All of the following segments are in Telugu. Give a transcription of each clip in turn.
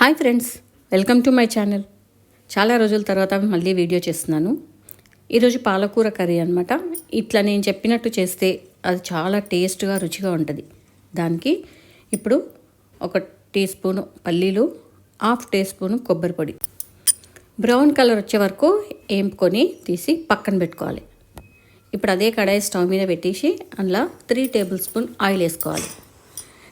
Hi friends welcome to my channel. చాలా రోజుల తర్వాత మళ్ళీ వీడియో చేస్తున్నాను. ఈరోజు పాలకూర కర్రీ అనమాట ఇట్లా నేను చెప్పినట్టు చేస్తే అది చాలా టేస్ట్గా రుచిగా ఉంటుంది. దానికి ఇప్పుడు ఒక టీ స్పూను పల్లీలు హాఫ్ టీ స్పూను కొబ్బరి పొడి. బ్రౌన్ కలర్ వచ్చే వరకు ఏంపుకొని తీసి పక్కన పెట్టుకోవాలి. ఇప్పుడు అదే కడాయి స్టవ్ మీద పెట్టేసి అందులో త్రీ టేబుల్ స్పూన్ ఆయిల్ వేసుకోవాలి.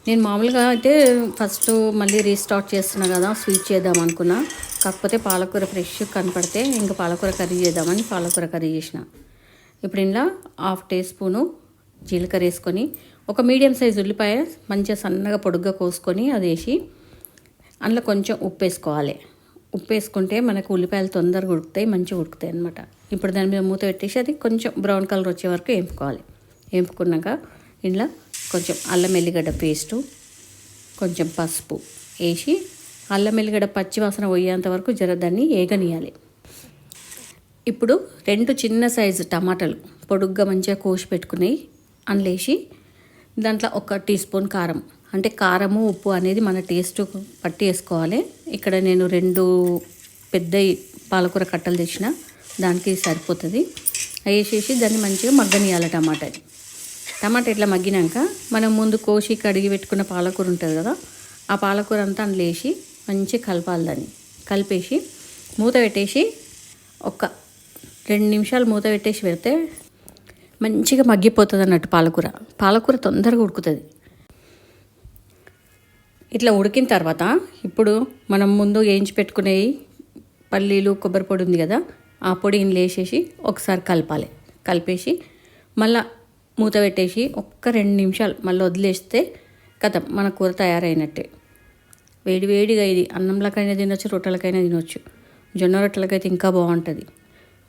నేను మామూలుగా అయితే ఫస్ట్ మళ్ళీ రీస్టార్ట్ చేస్తున్నా కదా స్వీట్ చేద్దాం అనుకున్నా. కాకపోతే పాలకూర ఫ్రెష్ కనపడితే ఇంకా పాలకూర కర్రీ చేద్దామని పాలకూర కర్రీ చేసిన. ఇప్పుడు ఇంట్లో హాఫ్ టీ స్పూను జీలకర్ర వేసుకొని ఒక మీడియం సైజ్ ఉల్లిపాయ మంచిగా సన్నగా పొడుగ్గా కోసుకొని అది వేసి అందులో కొంచెం ఉప్పు వేసుకోవాలి. ఉప్పు వేసుకుంటే మనకు ఉల్లిపాయలు తొందరగా ఉడుకుతాయి మంచిగా ఉడుకుతాయి అనమాట ఇప్పుడు దాని మీద మూత పెట్టేసి అది కొంచెం బ్రౌన్ కలర్ వచ్చే వరకు వేపుకోవాలి. వేపుకున్నాక ఇంట్లో కొంచెం అల్లం ఎల్లిగడ్డ పేస్టు కొంచెం పసుపు వేసి అల్లం ఎల్లిగడ్డ పచ్చివాసన పోయేంత వరకు జర దాన్ని ఏగనియాలి. ఇప్పుడు రెండు చిన్న సైజు టమాటాలు పొడుగ్గా మంచిగా కోసి పెట్టుకునేవి అందులేసి దాంట్లో ఒక టీ స్పూన్ కారం అంటే కారము ఉప్పు అనేది మన టేస్ట్ పట్టి వేసుకోవాలి. ఇక్కడ నేను రెండు పెద్ద పాలకూర కట్టలు తెచ్చిన దానికి సరిపోతుంది. వేసేసి దాన్ని మంచిగా మగ్గనియాలి టమాటాని. టమాటా ఇట్లా మగ్గినాక మనం ముందు కోసి కడిగి పెట్టుకున్న పాలకూర ఉంటుంది కదా ఆ పాలకూర అంతా అందులో వేసి మంచిగా కలపాలి దాన్ని. కలిపేసి మూత పెట్టేసి ఒక రెండు నిమిషాలు మూత పెట్టేసి పెడితే మంచిగా మగ్గిపోతుంది అన్నట్టు పాలకూర. పాలకూర తొందరగా ఉడుకుతుంది. ఇట్లా ఉడికిన తర్వాత ఇప్పుడు మనం ముందు వేయించి పెట్టుకునేవి పల్లీలు కొబ్బరి పొడి ఉంది కదా ఆ పొడి ఇందులో వేసేసి ఒకసారి కలపాలి. కలిపేసి మళ్ళీ మూత పెట్టేసి ఒక్క రెండు నిమిషాలు మళ్ళీ వదిలేస్తే కథ మన కూర తయారైనట్టే. వేడి వేడిగా ఇది అన్నంలకైనా తినొచ్చు రొట్టెలకైనా తినొచ్చు. జొన్న రొట్టెలకైతే ఇంకా బాగుంటుంది.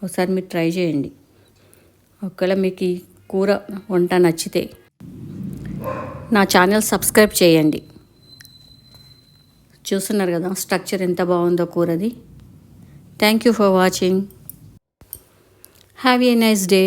ఒకసారి మీరు ట్రై చేయండి. ఒకవేళ మీకు ఈ కూర వంట నచ్చితే నా ఛానల్ సబ్స్క్రైబ్ చేయండి. చూస్తున్నారు కదా స్ట్రక్చర్ ఎంత బాగుందో కూరది. Thank you for watching have a nice day